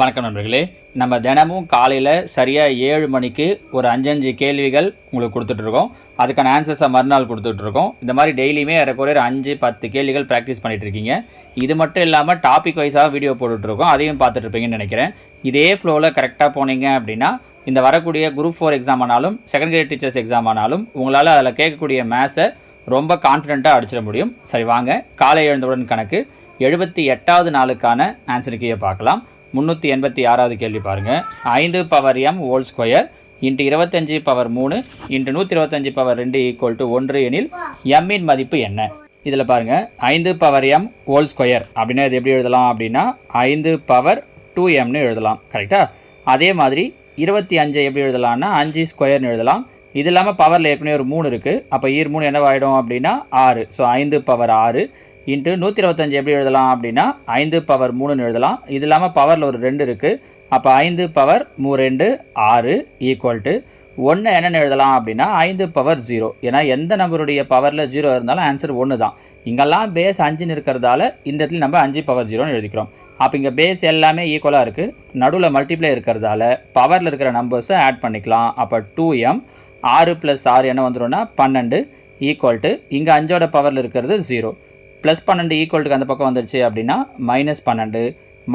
வணக்கம் நண்பர்களே. நம்ம தினமும் காலையில் சரியாக ஏழு மணிக்கு ஒரு அஞ்சஞ்சு கேள்விகள் உங்களுக்கு கொடுத்துட்ருக்கோம் அதுக்கான ஆன்சர்ஸை மறுநாள் கொடுத்துட்ருக்கோம் இந்த மாதிரி டெய்லியுமே ஏறக்குறைய ஒரு அஞ்சு பத்து கேள்விகள் ப்ராக்டிஸ் பண்ணிகிட்ருக்கீங்க இது மட்டும் இல்லாமல் டாபிக் வைஸாக வீடியோ போட்டுட்ருக்கோம் அதையும் பார்த்துட்ருப்பீங்கன்னு நினைக்கிறேன். இதே ஃப்ளோவில் கரெக்டாக போனீங்க அப்படின்னா இந்த வரக்கூடிய குரூப் ஃபோர் எக்ஸாம் ஆனாலும் செகண்ட் கிரேட் டீச்சர்ஸ் எக்ஸாம் ஆனாலும் உங்களால் அதில் கேட்கக்கூடிய மேத்ஸை ரொம்ப கான்ஃபிடென்ட்டாக அடிச்சிட முடியும். சரி வாங்க. காலை எழுந்தவுடன் கணக்கு. எழுபத்தி எட்டாவது நாளுக்கான ஆன்சர் கீயை பார்க்கலாம். முந்நூற்றி எண்பத்தி ஆறாவது கேள்வி பாருங்கள் ஐந்து power m whole square into இருபத்தஞ்சி பவர் மூணு இன்ட்டு நூற்றி இருபத்தஞ்சி பவர் ரெண்டு ஈக்குவல் டு ஒன்று எனில் எம்மின் மதிப்பு என்ன? இதில் பாருங்கள் ஐந்து பவர் எம் ஹோல் ஸ்கொயர் அப்படின்னா இது எப்படி எழுதலாம் அப்படின்னா ஐந்து பவர் டூ எம்னு எழுதலாம். கரெக்டாக அதே மாதிரி இருபத்தி அஞ்சை எப்படி எழுதலாம்னா அஞ்சு ஸ்கொயர்னு எழுதலாம். இது இல்லாமல் பவரில் ஏற்கனவே ஒரு மூணு இருக்குது அப்போ ஈர் மூணு என்னவாயிடும் அப்படின்னா ஆறு. ஸோ ஐந்து பவர் ஆறு இன்ட்டு நூற்றி இருபத்தஞ்சி எப்படி எழுதலாம் அப்படின்னா ஐந்து பவர் மூணுன்னு எழுதலாம். இது இல்லாமல் பவரில் ஒரு ரெண்டு இருக்குது அப்போ ஐந்து பவர் மூ ரெண்டு ஆறு ஈக்குவல் டு ஒன்று என்னென்னு எழுதலாம் அப்படின்னா ஐந்து பவர் ஜீரோ ஏன்னா எந்த நம்பருடைய பவரில் ஜீரோ இருந்தாலும் ஆன்சர் ஒன்று தான் இங்கெல்லாம் பேஸ் அஞ்சுன்னு இருக்கிறதால இந்த இடத்துல நம்ம அஞ்சு பவர் ஜீரோன்னு எழுதிக்கிறோம். அப்போ இங்கே பேஸ் எல்லாமே ஈக்குவலாக இருக்குது நடுவில் மல்டிப்ளை இருக்கிறதால பவரில் இருக்கிற நம்பர்ஸை ஆட் பண்ணிக்கலாம். அப்போ டூ எம் ஆறு ப்ளஸ் ஆறு என்ன வந்துடும்னா பன்னெண்டு ஈக்குவல் டு இங்கே அஞ்சோட பவரில் இருக்கிறது ஜீரோ ப்ளஸ் பன்னெண்டு ஈக்குவல்ட்டுக்கு அந்த பக்கம் வந்துருச்சு அப்படின்னா மைனஸ் பன்னெண்டு.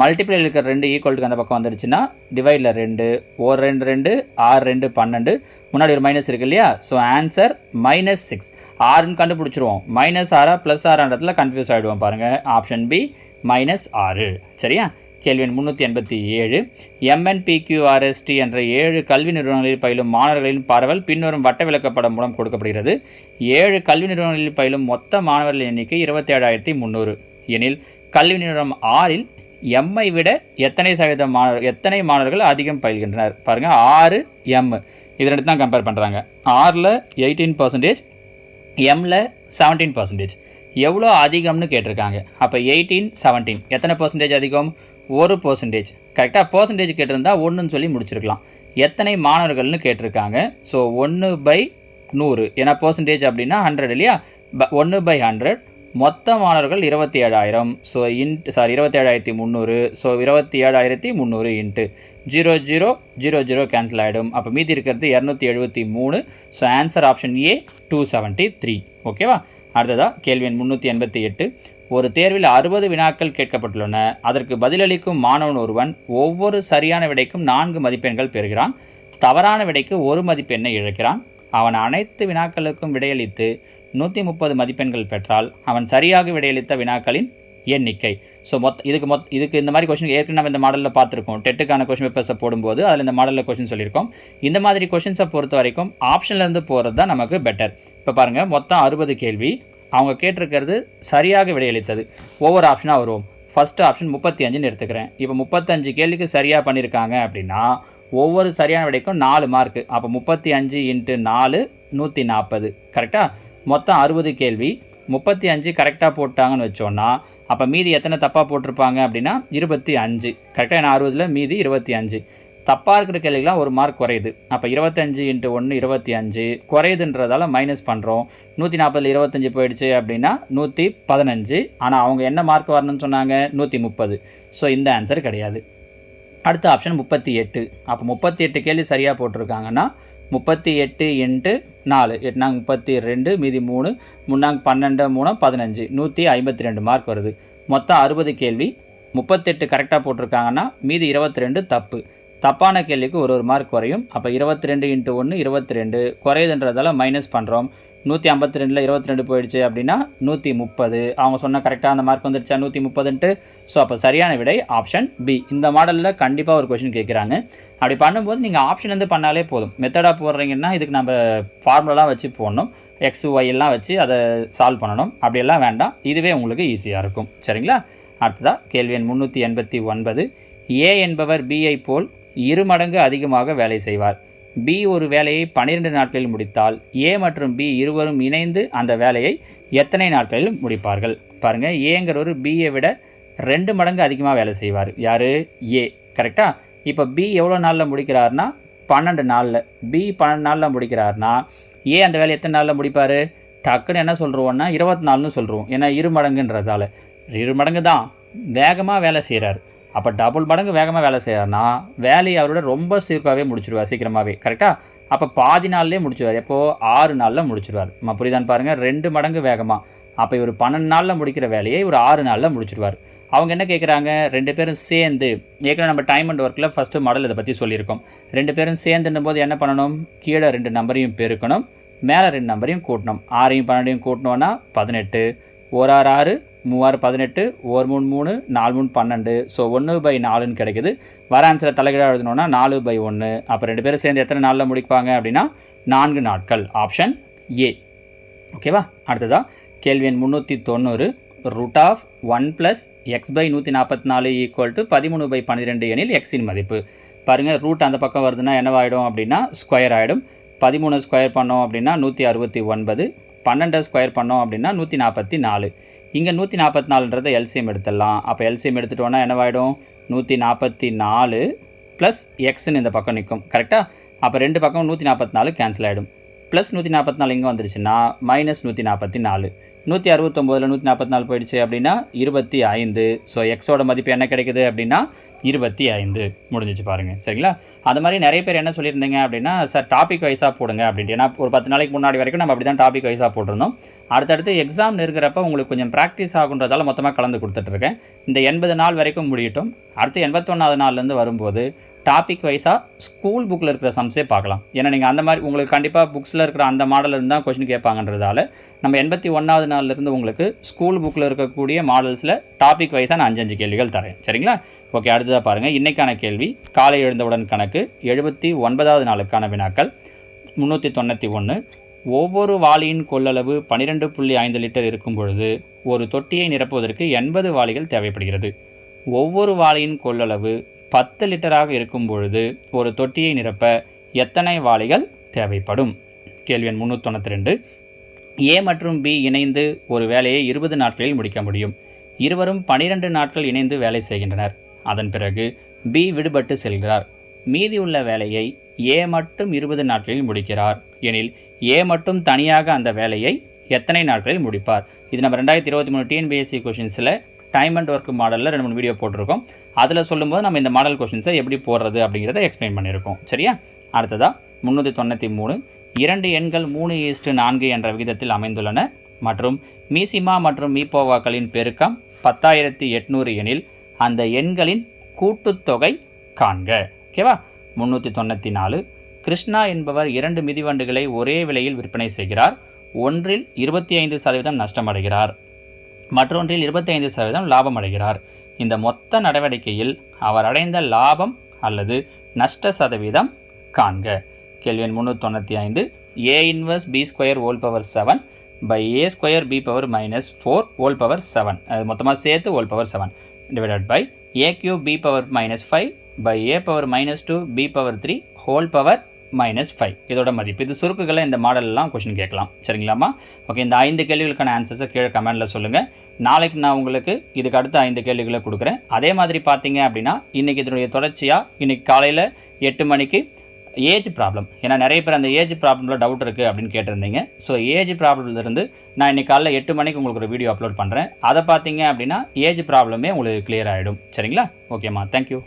மல்டிப்ளை இருக்கிற ரெண்டு ஈக்குவல்ட்டுக்கு அந்த பக்கம் வந்துருச்சுன்னா டிவைடில் ரெண்டு. ஒரு ரெண்டு ரெண்டு ஆறு ரெண்டு பன்னெண்டு. முன்னாடி ஒரு மைனஸ் இருக்கு இல்லையா? ஸோ ஆன்சர் மைனஸ் சிக்ஸ் ஆறுன்னு கண்டுபிடிச்சிருவோம். மைனஸ் ஆறா ப்ளஸ் ஆறான்றதுல கன்ஃபியூஸ் ஆகிடுவோம் பாருங்கள் ஆப்ஷன் பி மைனஸ் ஆறு சரியா? கேள்வி முன்னூற்றி முந்நூற்றி எண்பத்தி ஏழு. எம்என்பிக்யூஆர்எஸ்டி என்ற ஏழு கல்வி நிறுவனங்களில் பயிலும் மாணவர்களின் பரவல் பின்வரும் வட்ட விளக்கப்படம் மூலம் கொடுக்கப்படுகிறது. ஏழு கல்வி நிறுவனங்களில் பயிலும் மொத்த மாணவர்களின் எண்ணிக்கை இருபத்தேழாயிரத்தி முந்நூறு எனில் கல்வி நிறுவனம் ஆறில் எம்மை விட எத்தனை சதவீதம் மாணவர் எத்தனை மாணவர்கள் அதிகம் பயில்கின்றனர்? பாருங்கள் ஆறு எம் இது ரெண்டு தான் கம்பேர் பண்ணுறாங்க ஆறில் எயிட்டீன் பர்சன்டேஜ் எம்மில் செவன்டீன் பர்சன்டேஜ் எவ்வளோ அதிகம்னு கேட்டிருக்காங்க. அப்போ எயிட்டீன் செவன்டீன் எத்தனை பர்சன்டேஜ் அதிகம்? ஒரு பர்சன்டேஜ் கரெக்டாக பர்சன்டேஜ் கேட்டிருந்தா ஒன்றுன்னு சொல்லி முடிச்சிருக்கலாம். எத்தனை மாணவர்கள்னு கேட்டிருக்காங்க. ஸோ ஒன்று பை நூறு. ஏன்னா பர்சன்டேஜ் அப்படின்னா ஹண்ட்ரட் இல்லையா? ப ஒன்று பை ஹண்ட்ரட் மொத்த மாணவர்கள் இருபத்தி ஏழாயிரம் ஸோ இன்ட் சாரி இருபத்தி ஏழாயிரத்தி முந்நூறு. ஸோ இருபத்தி ஏழாயிரத்தி முந்நூறு into zero zero zero zero cancel ஆகிடும் அப்போ மீதி இருக்கிறது இரநூத்தி எழுபத்தி மூணு. So answer option A two seventy three ஓகேவா அடுத்ததாக கேள்வி எண் முந்நூற்றி எண்பத்தி எட்டு. ஒரு தேர்வில் அறுபது வினாக்கள் கேட்கப்பட்டுள்ளன. அதற்கு பதிலளிக்கும் மாணவன் ஒருவன் ஒவ்வொரு சரியான விடைக்கும் நான்கு மதிப்பெண்கள் பெறுகிறான். தவறான விடைக்கு ஒரு மதிப்பெண்ணை இழக்கிறான். அவன் அனைத்து வினாக்களுக்கும் விடையளித்து நூற்றி முப்பது மதிப்பெண்கள் பெற்றால் அவன் சரியாக விடையளித்த வினாக்களின் எண்ணிக்கை. ஸோ மொத்த இதுக்கு மொத் இதுக்கு இந்த மாதிரி கொஷின் ஏற்கனவே நம்ம இந்த மாடலில் பார்த்துருக்கோம். டெட்டுக்கான கொஷின் பேப்பர்ஸை போடும்போது அதில் இந்த மாடலில் கொஷின் சொல்லியிருக்கோம். இந்த மாதிரி கொஷின்ஸை பொறுத்த வரைக்கும் ஆப்ஷன்லேருந்து போகிறது தான் நமக்கு பெட்டர் இப்போ பாருங்கள் மொத்தம் அறுபது கேள்வி. அவங்க கேட்டிருக்கிறது சரியாக விடையளித்தது. ஒவ்வொரு ஆப்ஷனாக வருவோம். ஃபஸ்ட்டு ஆப்ஷன் முப்பத்தி அஞ்சுன்னு எடுத்துக்கிறேன். இப்போ முப்பத்தஞ்சு கேள்விக்கு சரியாக பண்ணியிருக்காங்க அப்படின்னா ஒவ்வொரு சரியான விடைக்கும் நாலு மார்க்கு அப்போ முப்பத்தி அஞ்சு இன்ட்டு நாலு நூற்றி நாற்பது கரெக்டாக மொத்தம் அறுபது கேள்வி. முப்பத்தி அஞ்சு கரெக்டாக போட்டாங்கன்னு வச்சோன்னா அப்போ மீதி எத்தனை தப்பாக போட்டிருப்பாங்க அப்படின்னா இருபத்தி அஞ்சு. கரெக்டாக ஏன்னா அறுபதில் மீதி இருபத்தி அஞ்சு. தப்பாக இருக்கிற கேள்விக்கெலாம் ஒரு மார்க் குறையுது. அப்போ இருபத்தஞ்சு இன்ட்டு ஒன்று இருபத்தி அஞ்சு குறையுதுன்றதால மைனஸ் பண்ணுறோம் நூற்றி நாற்பதில் இருபத்தஞ்சி போயிடுச்சு அப்படின்னா நூற்றி பதினஞ்சு. ஆனால் அவங்க என்ன மார்க் வரணும்னு சொன்னாங்க? நூற்றி முப்பது. ஸோ இந்த ஆன்சர் கிடையாது. அடுத்த ஆப்ஷன் முப்பத்தி எட்டு. அப்போ முப்பத்தி எட்டு கேள்வி சரியாக போட்டிருக்காங்கன்னா முப்பத்தி எட்டு இன்ட்டு நாலு. எட்டுனாங்க முப்பத்தி ரெண்டு மீதி மூணு. முன்னாங்க பன்னெண்டு மூணு பதினஞ்சு. நூற்றி ஐம்பத்தி ரெண்டு மார்க் வருது. மொத்தம் அறுபது கேள்வி. முப்பத்தெட்டு கரெக்டாக போட்டிருக்காங்கன்னா மீதி இருபத்தி ரெண்டு தப்பு. தப்பான கேள்விக்கு ஒரு ஒரு மார்க் குறையும். அப்போ இருபத்தி ரெண்டு இன்ட்டு ஒன்று இருபத்தி ரெண்டு குறையுதுன்றதால மைனஸ் பண்ணுறோம் நூற்றி ஐம்பத்தி ரெண்டில் இருபத்தி ரெண்டு போயிடுச்சு அப்படின்னா நூற்றி முப்பது. அவங்க சொன்ன கரெக்டாக அந்த மார்க் வந்துருச்சா? நூற்றி முப்பதுன்ட்டு. ஸோ அப்போ சரியான விடை ஆப்ஷன் பி இந்த மாடலில் கண்டிப்பாக ஒரு கொஷின் கேட்குறாங்க அப்படி பண்ணும்போது நீங்கள் ஆப்ஷன் வந்து பண்ணாலே போதும். மெத்தடாக போடுறீங்கன்னா இதுக்கு நம்ம ஃபார்முலாலாம் வச்சு போடணும். எக்ஸ் ஒய்லாம் வச்சு அதை சால்வ் பண்ணணும். அப்படியெல்லாம் வேண்டாம். இதுவே உங்களுக்கு ஈஸியாக இருக்கும். சரிங்களா? அடுத்ததாக கேள்வி எண் முந்நூற்றி எண்பத்தி ஒன்பது. ஏ என்பவர் பிஐ போல் இரு மடங்கு அதிகமாக வேலை செய்வார். பி ஒரு வேலையை பன்னிரெண்டு நாட்களில் முடித்தால் ஏ மற்றும் பி இருவரும் இணைந்து அந்த வேலையை எத்தனை நாட்களில் முடிப்பார்கள்? பாருங்கள் ஏங்கிறவர் பியை விட ரெண்டு மடங்கு அதிகமாக வேலை செய்வார். யார்? ஏ கரெக்டாக இப்போ பி எவ்வளோ நாளில் முடிக்கிறாருன்னா பன்னெண்டு நாளில். பி பன்னெண்டு நாளில் முடிக்கிறாருன்னா ஏ அந்த வேலையை எத்தனை நாளில் முடிப்பார்? டக்குன்னு என்ன சொல்கிறோன்னா இருபத்தி நாலுன்னு சொல்கிறோம் ஏன்னா இரு மடங்குன்றதால. இரு மடங்கு தான் வேகமாக வேலை செய்கிறார் அப்போ டபுள் மடங்கு வேகமாக வேலை செய்யறாருன்னா வேலையை அவரோட ரொம்ப சீக்கிரமாகவே முடிச்சிருவார் சீக்கிரமாகவே கரெக்டாக அப்போ பாதி நாள்லேயே முடிச்சிருவார். எப்போது ஆறு நாளில் முடிச்சிருவார். நம்ம புரியுதான்னு பாருங்கள் ரெண்டு மடங்கு வேகமாக அப்போ இவர் பன்னெண்டு நாளில் முடிக்கிற வேலையை இவர் ஆறு நாளில் முடிச்சிருவார். அவங்க என்ன கேட்குறாங்க ரெண்டு பேரும் சேர்ந்து ஏற்கனவே நம்ம டைம் அண்ட் ஒர்க்கில் ஃபஸ்ட்டு மாடல் இதை பற்றி சொல்லியிருக்கோம். ரெண்டு பேரும் சேர்ந்துன்னும் போது என்ன பண்ணணும்? கீழே ரெண்டு நம்பரையும் பெருக்கணும் மேலே ரெண்டு நம்பரையும் கூட்டணும். ஆறையும் பன்னெண்டையும் கூட்டணும்னா பதினெட்டு. ஒரு ஆறு ஆறு மூவாறு பதினெட்டு ஒரு மூணு மூணு நாலு மூணு பன்னெண்டு. ஸோ ஒன்று பை நாலுன்னு கிடைக்குது. வர ஆன்சரை தலைகீழாக எழுதணும்னா நாலு பை ஒன்று. அப்போ ரெண்டு பேரும் சேர்ந்து எத்தனை நாளில் முடிப்பாங்க அப்படின்னா நான்கு நாட்கள். ஆப்ஷன் ஏ ஓகேவா அடுத்ததா. கேள்வி எண் முந்நூற்றி தொண்ணூறு. Root of one plus x by நூற்றி நாற்பத்தி நாலு ஈக்குவல் டு பதிமூணு பை பன்னிரெண்டு எனில் எக்ஸின் மதிப்பு. பாருங்கள் ரூட் அந்த பக்கம் வருதுன்னா என்னவாயிடும் அப்படின்னா ஸ்கொயர் ஆகிடும் பதிமூணு ஸ்கொயர் பண்ணோம் அப்படின்னா நூற்றி அறுபத்தி ஒன்பது. பன்னெண்டு ஸ்கொயர் பண்ணோம் அப்படின்னா நூற்றி நாற்பத்தி நாலு. இங்கே நூற்றி நாற்பத்தி நாலுன்றதை எல்சிஎம் எடுத்துடலாம். அப்போ எல்சிஎம் எடுத்துட்டோன்னா என்னவாயிடும்? நூற்றி நாற்பத்தி நாலு ப்ளஸ் எக்ஸ்ன்னு இந்த பக்கம் நிற்கும். கரெக்டாக அப்போ ரெண்டு பக்கம் நூற்றி நாற்பத்தி நாலு கேன்சல் ஆகிடும் ப்ளஸ் நூற்றி நாற்பத்தி நாலு இங்கே வந்துருச்சுன்னா மைனஸ் நூற்றி நாற்பத்தி நாலு நூற்றி அறுபத்தொம்போதில் நூற்றி நாற்பத்தி நாலு போயிடுச்சு அப்படின்னா இருபத்தி ஐந்து. ஸோ எக்ஸோட மதிப்பு என்ன கிடைக்குது அப்படின்னா இருபத்தி ஐந்து. முடிஞ்சிச்சு பாருங்கள் சரிங்களா? அது மாதிரி நிறைய பேர் என்ன சொல்லியிருந்தீங்க அப்படின்னா சார் டாபிக் வைஸாக போடுங்க அப்படின்ட்டு. ஏன்னா ஒரு பத்து நாளைக்கு முன்னாடி வரைக்கும் நம்ம அப்படி தான் டாபிக் வைஸாக போட்டிருந்தோம். அடுத்தடுத்து எக்ஸாம் இருக்கிறப்ப உங்களுக்கு கொஞ்சம் ப்ராக்டிஸ் ஆகுன்றதால மொத்தமாக கலந்து கொடுத்துட்ருக்கேன் இந்த எண்பது நாள் வரைக்கும் முடியட்டும். அடுத்து எண்பத்தொன்னாவது நாள்லேருந்து வரும்போது டாபிக் வைஸாக ஸ்கூல் புக்கில் இருக்கிற சம்ஸே பார்க்கலாம். ஏன்னா நீங்கள் அந்த மாதிரி உங்களுக்கு கண்டிப்பாக புக்ஸில் இருக்கிற அந்த மாடல் இருந்தால் கொஷின் கேட்பாங்கன்றதால நம்ம எண்பத்தி ஒன்றாவது நாள்லேருந்து உங்களுக்கு ஸ்கூல் புக்கில் இருக்கக்கூடிய மாடல்ஸில் டாபிக் வைஸாக நான் அஞ்சு அஞ்சு கேள்விகள் தரேன். சரிங்களா? ஓகே அடுத்ததாக பாருங்கள் இன்றைக்கான கேள்வி காலை எழுந்தவுடன் கணக்கு எழுபத்தி ஒன்பதாவது நாளுக்கான வினாக்கள் முந்நூற்றி தொண்ணூற்றி ஒன்று ஒவ்வொரு வாளியின் கொள்ளளவு பன்னிரெண்டு புள்ளி ஐந்து லிட்டர் இருக்கும் பொழுது ஒரு தொட்டியை நிரப்புவதற்கு எண்பது வாளிகள் தேவைப்படுகிறது. ஒவ்வொரு வாளியின் கொள்ளளவு பத்து லிட்டராக இருக்கும் பொழுது ஒரு தொட்டியை நிரப்ப எத்தனை வாளிகள் தேவைப்படும்? கேள்வி எண் முந்நூற்றி ரெண்டு ஏ மற்றும் பி இணைந்து ஒரு வேலையை இருபது நாட்களில் முடிக்க முடியும். இருவரும் பனிரெண்டு நாட்கள் இணைந்து வேலை செய்கின்றனர். அதன் பிறகு பி விடுபட்டு செல்கிறார். மீதியுள்ள வேலையை ஏ மட்டும் இருபது நாட்களில் முடிக்கிறார். எனில் ஏ மட்டும் தனியாக அந்த வேலையை எத்தனை நாட்களில் முடிப்பார்? இது நம்ம ரெண்டாயிரத்தி இருபத்தி மூணு டிஎன்பிஎஸ்சி கொஷின்ஸில் டைம் அண்ட் ஒர்க் மாடலில் ரெண்டு மூணு வீடியோ போட்டிருக்கோம். அதில் சொல்லும்போது நம்ம இந்த மாடல் கொஷின்ஸை எப்படி போடுறது அப்படிங்கிறத எக்ஸ்பிளைன் பண்ணியிருக்கோம். சரியா? அடுத்ததாக முந்நூற்றி தொண்ணூற்றி மூணு இரண்டு எண்கள் மூணு ஈஸ்ட்டு நான்கு என்ற விகிதத்தில் அமைந்துள்ளன மற்றும் மீசிமா மற்றும் மீப்போவாக்களின் பெருக்கம் பத்தாயிரத்தி எட்நூறு எனில் அந்த எண்களின் கூட்டுத்தொகை காண்க. ஓகேவா முந்நூற்றி தொண்ணூற்றி நாலு கிருஷ்ணா என்பவர் இரண்டு மிதிவண்டுகளை ஒரே விலையில் விற்பனை செய்கிறார். ஒன்றில் இருபத்தி ஐந்து சதவீதம் நஷ்டமடைகிறார். மற்றொன்றில் இருபத்தைந்து சதவீதம் லாபம் அடைகிறார். இந்த மொத்த நடவடிக்கையில் அவர் அடைந்த லாபம் அல்லது நஷ்ட சதவீதம் காண்க. கேள்வி எண் முந்நூற்றி தொண்ணூற்றி ஐந்து. A inverse B square whole power seven by A square B power minus four whole power seven அது மொத்தமாக சேர்த்து whole power seven divided by A cube B power minus five by A power minus two B power three whole power minus five இதோட மதிப்பு. இது சுருக்குகளை இந்த மாடலெலாம் question கேட்கலாம். சரிங்களாம்மா? Okay இந்த ஐந்து கேள்விகளுக்கான ஆன்சர்ஸை கீழே கமெண்டில் சொல்லுங்கள் நாளைக்கு நான் உங்களுக்கு இதுக்கு அடுத்த ஐந்து கேள்விகளை கொடுக்குறேன். அதே மாதிரி பார்த்தீங்க அப்படின்னா இன்றைக்கி இதனுடைய தொடர்ச்சியாக இன்றைக்கி காலையில் எட்டு மணிக்கு ஏஜ் ப்ராப்ளம் ஏன்னா நிறைய பேர் அந்த ஏஜ் ப்ராப்ளமில் டவுட் இருக்குது அப்படின்னு கேட்டிருந்தீங்க. ஸோ ஏஜ் ப்ராப்ளம்லேருந்து நான் இன்றைக்கி காலைல எட்டு மணிக்கு உங்களுக்கு ஒரு வீடியோ அப்லோட் பண்ணுறேன் அதை பார்த்தீங்க அப்படின்னா ஏஜ் ப்ராப்ளமே உங்களுக்கு கிளியர் ஆகிடும் சரிங்களா? ஓகேம்மா தேங்க்யூ